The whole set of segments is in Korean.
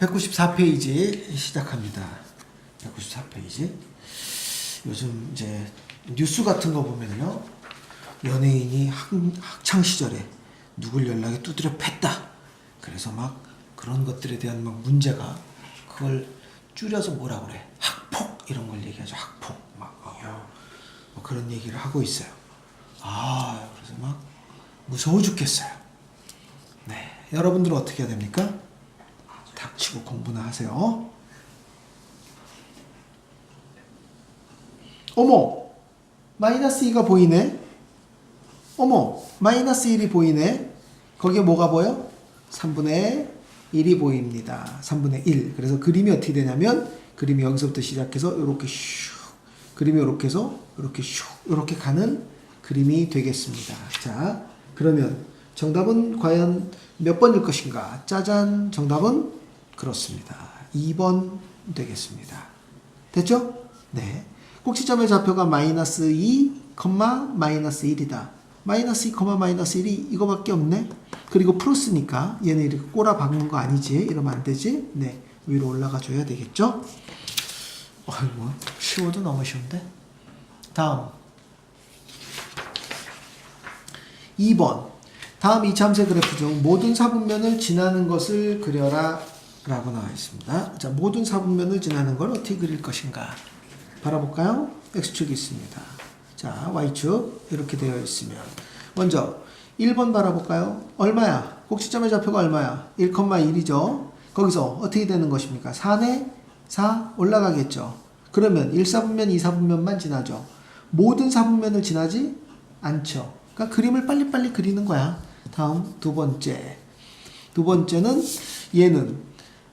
194페이지 시작합니다. 194페이지. 요즘 이제 뉴스 같은 거 보면요. 연예인이 학, 학창 시절에 누굴 연락에 두드려 팼다. 그래서 막 그런 것들에 대한 막 문제가 그걸 줄여서 뭐라 그래? 학폭 이런 걸 얘기하죠. 학폭 막 어, 뭐 그런 얘기를 하고 있어요. 아 그래서 막 무서워 죽겠어요. 네, 여러분들은 어떻게 해야 됩니까? 닥치고 공부나 하세요. 어머, 마이너스 2가 보이네. 어머, 마이너스 1이 보이네. 거기에 뭐가 보여? 3분의 1이 보입니다. 3분의 1. 그래서 그림이 어떻게 되냐면 그림이 여기서부터 시작해서 이렇게 슉 그림이 이렇게 해서 이렇게 슉 이렇게 가는 그림이 되겠습니다. 자, 그러면 정답은 과연 몇 번일 것인가? 짜잔, 정답은 그렇습니다. 2번 되겠습니다. 됐죠? 네. 꼭지점의 좌표가 마이너스 2, 마이너스 1이다. 마이너스 2, 마이너스 1이 이거밖에 없네? 그리고 플러스니까 얘는 이렇게 꼬라 박는 거 아니지? 이러면 안 되지? 네. 위로 올라가 줘야 되겠죠? 어이구, 쉬워도 너무 쉬운데? 다음. 2번. 다음 이참새 그래프 중 모든 사분면을 지나는 것을 그려라 라고 나와 있습니다. 자, 모든 사분면을 지나는 걸 어떻게 그릴 것인가? 바라볼까요? X축이 있습니다. 자, Y축 이렇게 되어 있으면 먼저 1번 바라볼까요? 얼마야? 꼭지점의 좌표가 얼마야? 1,1이죠. 거기서 어떻게 되는 것입니까? 4네? 4 올라가겠죠. 그러면 1사분면, 2사분면만 지나죠. 모든 사분면을 지나지 않죠. 그러니까 그림을 빨리빨리 그리는 거야. 다음 두 번째. 두 번째는 얘는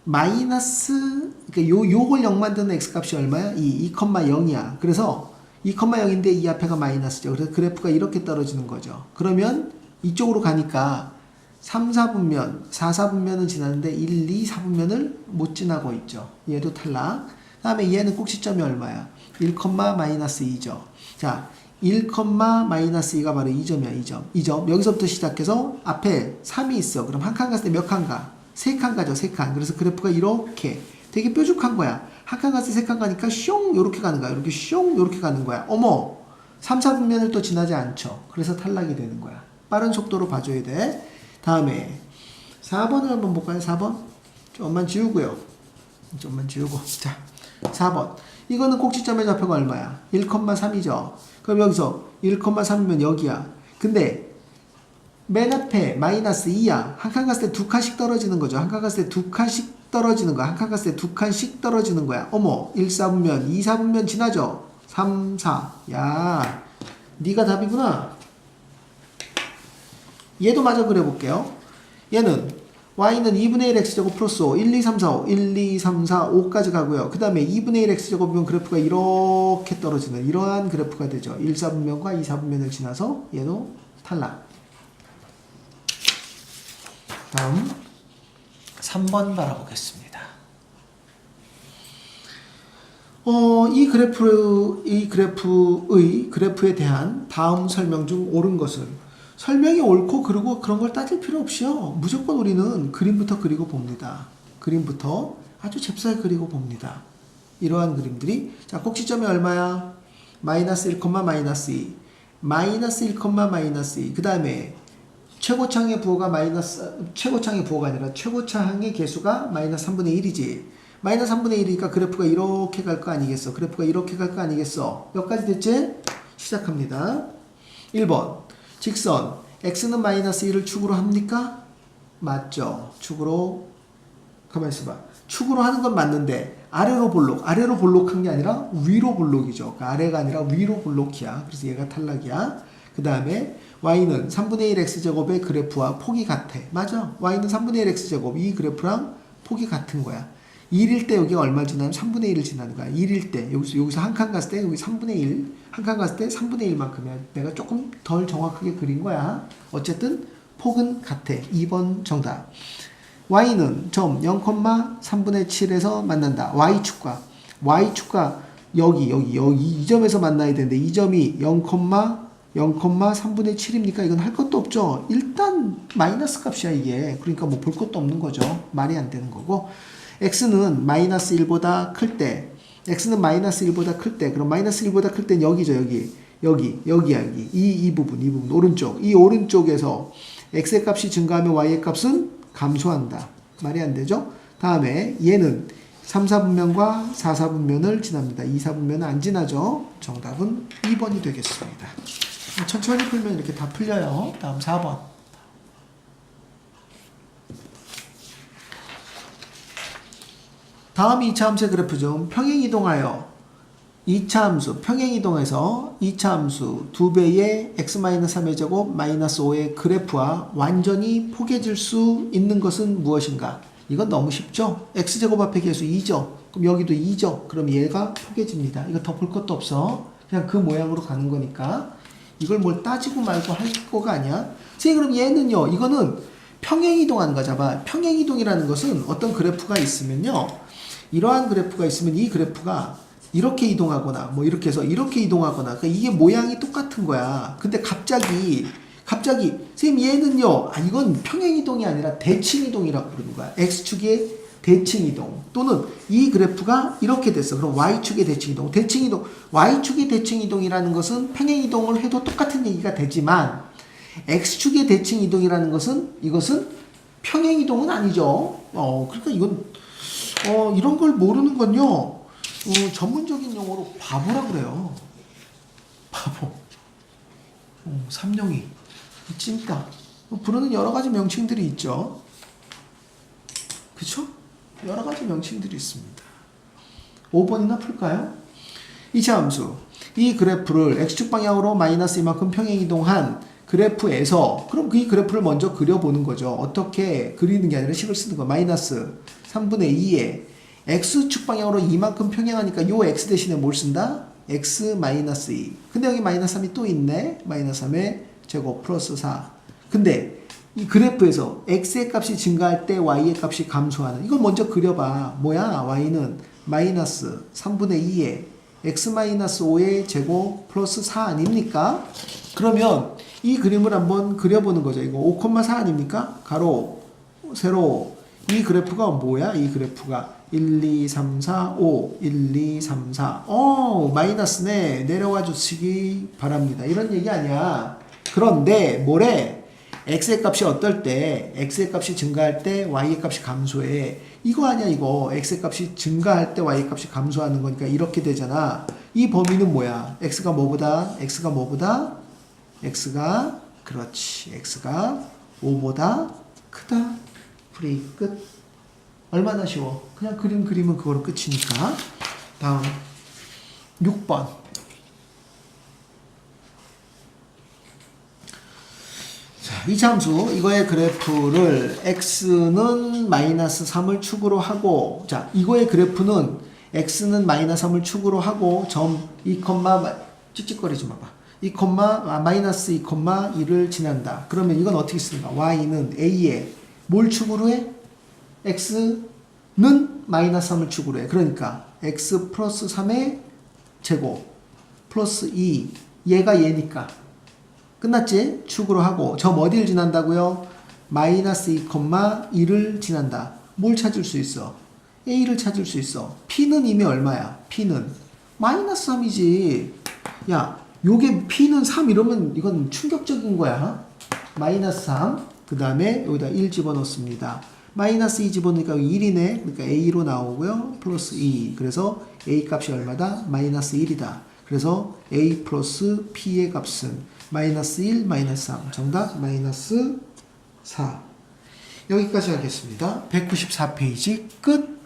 마이너스 그러니까 요 요걸 0 만드는 x 값이 얼마야? 2, 2,0이야. 그래서 2,0인데 이 앞에가 마이너스죠. 그래서 그래프가 이렇게 떨어지는 거죠. 그러면 이쪽으로 가니까 3, 4분면, 4, 4분면은 지나는데 1, 2, 4분면을 못 지나고 있죠. 얘도 탈락. 다음에 얘는 꼭지점이 얼마야? 1, 마이너스 2죠. 자, 1, 마이너스 2가 바로 2점이야, 2점. 2점. 여기서부터 시작해서 앞에 3이 있어. 그럼 한 칸 갔을 때 몇 칸 가? 세 칸 가죠, 세 칸. 그래서 그래프가 이렇게 되게 뾰족한 거야. 한칸때세칸 가니까 숑! 요렇게 가는 거야. 이렇게 숑! 요렇게 가는 거야. 어머! 3, 4분면을 또 지나지 않죠. 그래서 탈락이 되는 거야. 빠른 속도로 봐줘야 돼. 다음에 4번을 한번 볼까요? 4번? 좀만 지우고요. 좀만 지우고. 자, 4번. 이거는 꼭지점의 좌표가 얼마야? 1,3이죠. 그럼 여기서 1,3이면 여기야. 근데 맨 앞에 마이너스 2야. 한 칸 갔을 때 두 칸씩 떨어지는 거죠. 한 칸 갔을 때 두 칸씩 떨어지는 거야. 한 칸 갔을 때 두 칸씩 떨어지는 거야. 어머, 1, 4분면, 2, 4분면 지나죠? 3, 4. 야, 네가 답이구나. 얘도 마저 그려볼게요. 얘는 y는 2분의 1 x제곱 플러스 5, 1, 2, 3, 4, 5, 1, 2, 3, 4, 5까지 가고요. 그 다음에 2분의 1 x제곱이면 그래프가 이렇게 떨어지는 이러한 그래프가 되죠. 1, 4분면과 2, 4분면을 지나서 얘도 탈락. 다음 3번 바라보겠습니다. 어, 이 그래프, 이 그래프의 그래프에 대한 다음 설명 중 옳은 것은 설명이 옳고 그리고 그런 걸 따질 필요 없이요. 무조건 우리는 그림부터 그리고 봅니다. 그림부터 아주 잽싸게 그리고 봅니다. 이러한 그림들이 자 꼭지점이 얼마야? 마이너스 1, 마이너스 2 마이너스 1, 마이너스 2그 다음에 최고창의 부호가 마이너스 최고창의 부호가 아니라 최고창의 개수가 마이너스 3분의 1이지. 마이너스 3분의 1이니까 그래프가 이렇게 갈 거 아니겠어? 그래프가 이렇게 갈 거 아니겠어? 몇 가지 됐지? 시작합니다. 1번. 직선. X는 마이너스 1을 축으로 합니까? 맞죠. 축으로. 가만히 있어봐. 축으로 하는 건 맞는데 아래로 볼록 아래로 볼록한 게 아니라 위로 볼록이죠. 그러니까 아래가 아니라 위로 볼록이야. 그래서 얘가 탈락이야 그 다음에 y는 3분의 1 x제곱의 그래프와 폭이 같아. 맞아. y는 3분의 1 x제곱. 이 그래프랑 폭이 같은 거야. 1일 때 여기가 얼마 지나면 3분의 1을 지나는 거야. 1일 때. 여기서, 여기서 한 칸 갔을 때 여기 3분의 1. 한 칸 갔을 때 3분의 1만큼이야. 내가 조금 덜 정확하게 그린 거야. 어쨌든 폭은 같아. 2번 정답. y는 점 0,3분의 7에서 만난다. y축과. y축과 여기, 여기, 여기 이 점에서 만나야 되는데 이 점이 0, 0,3분의 7입니까? 이건 할 것도 없죠. 일단 마이너스 값이야 이게. 그러니까 뭐 볼 것도 없는 거죠. 말이 안 되는 거고. x는 마이너스 1보다 클 때, x는 마이너스 1보다 클 때, 그럼 마이너스 1보다 클땐 여기죠, 여기. 여기, 여기야, 여기. 이, 이 부분, 이 부분, 오른쪽. 이 오른쪽에서 x의 값이 증가하면 y의 값은 감소한다. 말이 안 되죠? 다음에 얘는 3, 4분면과 4, 4분면을 지납니다. 2, 4분면은 안 지나죠? 정답은 2번이 되겠습니다. 천천히 풀면 이렇게 다 풀려요. 다음 4번. 다음 2차 함수의 그래프 중 평행 이동하여 2차 함수 평행 이동해서 2차 함수 2배의 x-3의 제곱 마이너스 5의 그래프와 완전히 포개질 수 있는 것은 무엇인가? 이건 너무 쉽죠? x제곱 앞에 계수 2죠? 그럼 여기도 2죠? 그럼 얘가 포개집니다. 이거 덮을 것도 없어. 그냥 그 모양으로 가는 거니까 이걸 뭘 따지고 말고 할 거가 아니야. 선생님 그럼 얘는요. 이거는 평행 이동하는 거자 봐. 평행 이동이라는 것은 어떤 그래프가 있으면요. 이러한 그래프가 있으면 이 그래프가 이렇게 이동하거나 뭐 이렇게 해서 이렇게 이동하거나 그러니까 이게 모양이 똑같은 거야. 근데 갑자기 갑자기 선생님 얘는요. 아 이건 평행 이동이 아니라 대칭 이동이라고 부르는 거야. x축의 대칭 이동 또는 이 그래프가 이렇게 됐어. 그럼 y축의 대칭 이동. 대칭 이동 y축의 대칭 이동이라는 것은 평행 이동을 해도 똑같은 얘기가 되지만 x축의 대칭 이동이라는 것은 이것은 평행 이동은 아니죠. 어 그러니까 이건 어, 이런 걸 모르는 건요, 어, 전문적인 용어로 바보라 그래요. 바보. 어, 삼룡이, 찐따. 뭐 부르는 여러 가지 명칭들이 있죠. 그쵸? 여러 가지 명칭들이 있습니다. 5번이나 풀까요? 이차 함수. 이 그래프를 x축 방향으로 마이너스 이만큼 평행 이동한 그래프에서 그럼 그이 그래프를 먼저 그려보는 거죠. 어떻게 그리는 게 아니라 식을 쓰는 거. 마이너스 3분의 2에 x축 방향으로 이만큼 평행하니까 요 x 대신에 뭘 쓴다? x 마이너스 2. 근데 여기 마이너스 3이 또 있네. 마이너스 3의 제곱 플러스 4. 근데 이 그래프에서 x의 값이 증가할 때 y의 값이 감소하는 이걸 먼저 그려봐. 뭐야? y는 마이너스 3분의 2에 x 마이너스 5의 제곱 플러스 4 아닙니까? 그러면 이 그림을 한번 그려보는 거죠. 이거 5,4 아닙니까? 가로, 세로. 이 그래프가 뭐야? 이 그래프가 1, 2, 3, 4, 5, 1, 2, 3, 4. 어, 마이너스네. 내려와 주시기 바랍니다. 이런 얘기 아니야. 그런데 뭐래? X의 값이 어떨 때, x의 값이 증가할 때 y의 값이 감소해. 이거 아니야, 이거. x의 값이 증가할 때 y의 값이 감소하는 거니까 이렇게 되잖아. 이 범위는 뭐야? x가 뭐보다? x가 뭐보다? x가 그렇지. x가 5보다 크다. 프리 끝. 얼마나 쉬워? 그냥 그림 그리면 그거로 끝이니까. 다음 6번. 자, 이 함수 이거의 그래프를 x는 마이너스 3을 축으로 하고 자, 이거의 그래프는 x는 마이너스 3을 축으로 하고 점2 콤마 찍찍거리지 마봐. 2 콤마 아, 마이너스 2 콤마 1을 지난다. 그러면 이건 어떻게 쓰는가? y는 a에 뭘 축으로 해? x는 마이너스 3을 축으로 해. 그러니까 x 플러스 3의 제곱 플러스 2 얘가 얘니까 끝났지? 축으로 하고 점 어디를 지난다고요? 마이너스 2, 1을 지난다. 뭘 찾을 수 있어? a를 찾을 수 있어. p는 이미 얼마야? p는 마이너스 3이지. 야, 요게 p는 3 이러면 이건 충격적인 거야. 마이너스 3. 그 다음에 여기다 1 집어넣습니다. 마이너스 2 집어넣으니까 1이네. 그러니까 a로 나오고요. 플러스 2. 그래서 a 값이 얼마다? 마이너스 1이다. 그래서 a 플러스 p의 값은 마이너스 1, 마이너스 3. 정답 마이너스 4. 여기까지 하겠습니다. 194페이지 끝.